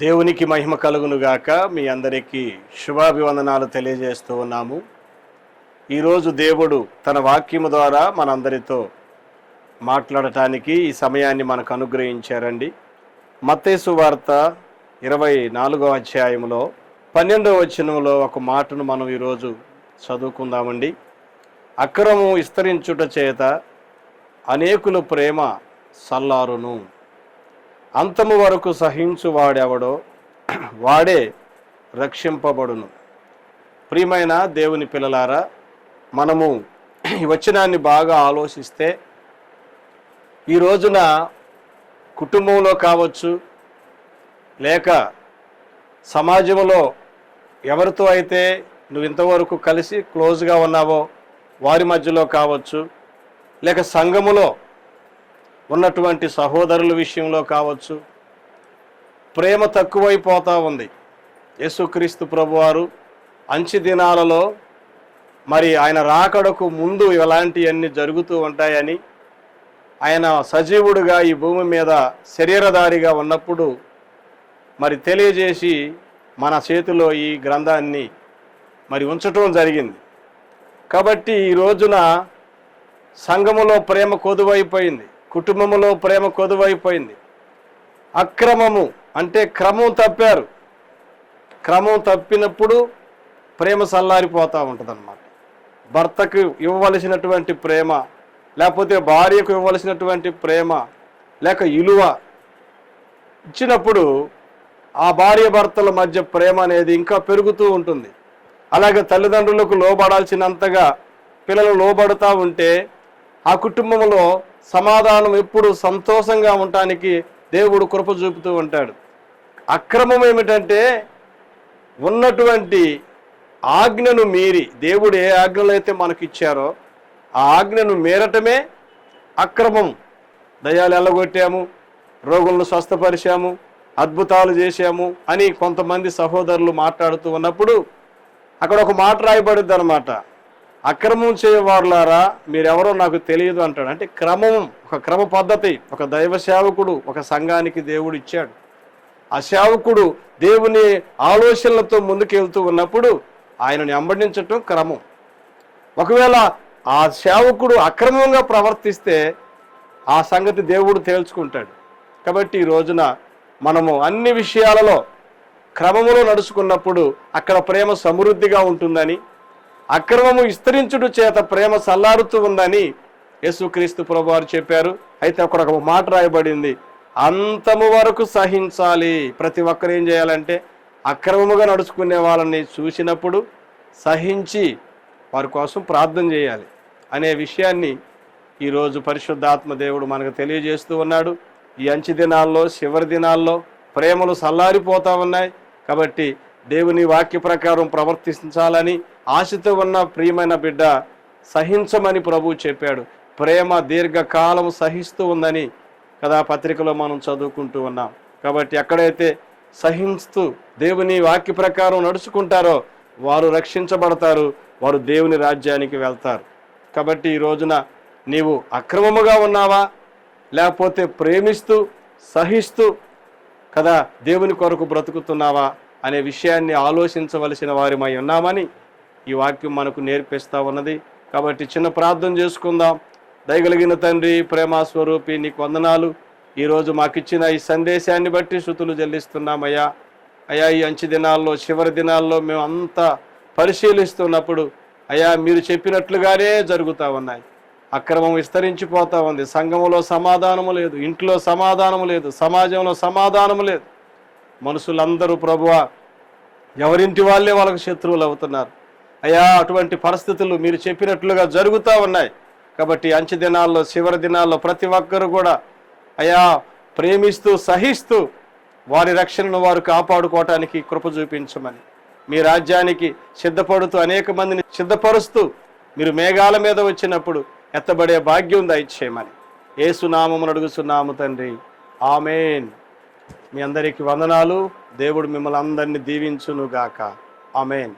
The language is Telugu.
దేవునికి మహిమ కలుగునుగాక మీ అందరికీ శుభాభివందనాలు తెలియజేస్తూ ఉన్నాము. ఈరోజు దేవుడు తన వాక్యము ద్వారా మనందరితో మాట్లాడటానికి ఈ సమయాన్ని మనకు అనుగ్రహించారండి. మత్తేసు వార్త ఇరవై నాలుగో అధ్యాయంలో పన్నెండవ వచనంలో ఒక మాటను మనం ఈరోజు చదువుకుందామండి. అక్రము విస్తరించుట చేత అనేకుల ప్రేమ సల్లారును. అంతము వరకు సహించు వాడెవడో వాడే రక్షింపబడును. ప్రియమైన దేవుని పిల్లలారా మనము ఈ వచనాన్ని బాగా ఆలోచిస్తే ఈ రోజున కుటుంబంలో కావచ్చు లేక సమాజంలో ఎవరితో అయితే నువ్వు ఇంతవరకు కలిసి క్లోజ్గా ఉన్నావో వారి మధ్యలో కావచ్చు లేక సంఘములో ఉన్నటువంటి సహోదరుల విషయంలో కావచ్చు ప్రేమ తక్కువైపోతూ ఉంది. యేసుక్రీస్తు ప్రభువారు అంచి దినాలలో మరి ఆయన రాకడకు ముందు ఇలాంటివన్నీ జరుగుతూ ఉంటాయని ఆయన సజీవుడుగా ఈ భూమి మీద శరీరధారిగా ఉన్నప్పుడు మరి తెలియజేసి మన చేతిలో ఈ గ్రంథాన్ని మరి ఉంచటం జరిగింది. కాబట్టి ఈ రోజున సంఘములో ప్రేమ కొదువైపోయింది. కుటుంబంలో ప్రేమ కొదువైపోయింది. అక్రమము అంటే క్రమం తప్పారు. క్రమం తప్పినప్పుడు ప్రేమ సల్లారిపోతూ ఉంటుంది అనమాట భర్తకు ఇవ్వవలసినటువంటి ప్రేమ లేకపోతే భార్యకు ఇవ్వవలసినటువంటి ప్రేమ లేక ఇలువ ఇచ్చినప్పుడు ఆ భార్య భర్తల మధ్య ప్రేమ అనేది ఇంకా పెరుగుతూ ఉంటుంది. అలాగే తల్లిదండ్రులకు లోబడాల్సినంతగా పిల్లలు లోబడుతూ ఉంటే ఆ కుటుంబంలో సమాధానం ఎప్పుడు సంతోషంగా ఉండటానికి దేవుడు కృప చూపుతూ ఉంటాడు. అక్రమం ఏమిటంటే ఉన్నటువంటి ఆజ్ఞను మీరి దేవుడు ఏ ఆజ్ఞలు అయితే మనకి ఇచ్చారో ఆ ఆజ్ఞను మీరటమే అక్రమం. దయాలు ఎల్లగొట్టాము రోగులను స్వస్థపరిచాము అద్భుతాలు చేశాము అని కొంతమంది సహోదరులు మాట్లాడుతూ ఉన్నప్పుడు అక్కడ ఒక మాట రాయబడుద్ది అనమాట అక్రమం చేయవారులారా మీరెవరో నాకు తెలియదు అంటాడు. అంటే క్రమం ఒక క్రమ పద్ధతి ఒక దైవ సేవకుడు ఒక సంఘానికి దేవుడు ఇచ్చాడు. ఆ సేవకుడు దేవుని ఆలోచనలతో ముందుకెళ్తూ ఉన్నప్పుడు ఆయనని అంబడించటం క్రమం. ఒకవేళ ఆ సేవకుడు అక్రమంగా ప్రవర్తిస్తే ఆ సంగతి దేవుడు తేల్చుకుంటాడు. కాబట్టి ఈ రోజున మనము అన్ని విషయాలలో క్రమములో నడుచుకున్నప్పుడు అక్కడ ప్రేమ సమృద్ధిగా ఉంటుందని అక్రమము విస్తరించుడు చేత ప్రేమ సల్లారుతూ ఉందని యేసుక్రీస్తు ప్రభు వారు చెప్పారు. అయితే అక్కడ ఒక మాట రాయబడింది. అంతము వరకు సహించాలి. ప్రతి ఒక్కరు ఏం చేయాలంటే అక్రమముగా నడుచుకునే వాళ్ళని చూసినప్పుడు సహించి వారి కోసం ప్రార్థన చేయాలి అనే విషయాన్ని ఈరోజు పరిశుద్ధాత్మ దేవుడు మనకు తెలియజేస్తూ ఉన్నాడు. ఈ అంచి దినాల్లో చివరి దినాల్లో ప్రేమలు సల్లారిపోతూ ఉన్నాయి. కాబట్టి దేవుని వాక్య ప్రకారం ప్రవర్తించాలని ఆశతో ఉన్న ప్రియమైన బిడ్డ సహించమని ప్రభు చెప్పాడు. ప్రేమ దీర్ఘకాలం సహిస్తూ ఉందని కదా పత్రికలో మనం చదువుకుంటూ ఉన్నాం. కాబట్టి ఎక్కడైతే సహిస్తూ దేవుని వాక్య ప్రకారం నడుచుకుంటారో వారు రక్షించబడతారు వారు దేవుని రాజ్యానికి వెళ్తారు. కాబట్టి ఈ రోజున నీవు అక్రమముగా ఉన్నావా? లేకపోతే ప్రేమిస్తూ సహిస్తూ కదా దేవుని కొరకు బ్రతుకుతున్నావా? అనే విషయాన్ని ఆలోచించవలసిన వారిమై ఉన్నామని ఈ వాక్యం మనకు నేర్పిస్తా ఉన్నది. కాబట్టి చిన్న ప్రార్థన చేసుకుందాం. దయగలిగిన తండ్రి ప్రేమస్వరూపి నీకు వందనాలు. ఈరోజు మాకిచ్చిన ఈ సందేశాన్ని బట్టి శృతులు చెల్లిస్తున్నామయ్యా. అయ్యా ఈ అంచు దినాల్లో చివరి దినాల్లో మేము అంతా పరిశీలిస్తున్నప్పుడు అయ్యా మీరు చెప్పినట్లుగానే జరుగుతూ ఉన్నాయి. అక్రమం విస్తరించిపోతా ఉంది. సంఘములో సమాధానము లేదు. ఇంట్లో సమాధానము లేదు. సమాజంలో సమాధానము లేదు. మనుషులందరూ ప్రభువ ఎవరింటి వాళ్ళే వాళ్ళకు శత్రువులు అవుతున్నారు. అయ్యా అటువంటి పరిస్థితులు మీరు చెప్పినట్లుగా జరుగుతూ ఉన్నాయి. కాబట్టి అంచె దినాల్లో చివరి దినాల్లో ప్రతి ఒక్కరు కూడా అయా ప్రేమిస్తూ సహిస్తూ వారి రక్షణను వారు కాపాడుకోవటానికి కృప చూపించమని. మీ రాజ్యానికి సిద్ధపడుతూ అనేక మందిని సిద్ధపరుస్తూ మీరు మేఘాల మీద వచ్చినప్పుడు ఎత్తబడే భాగ్యం దయచేయమని. ఏసునామమును అడుగుతున్నాము తండ్రి. ఆమెన్. మీ అందరికీ వందనాలు. దేవుడు మిమ్మల్ని అందరినీ దీవించునుగాక. ఆమెన్.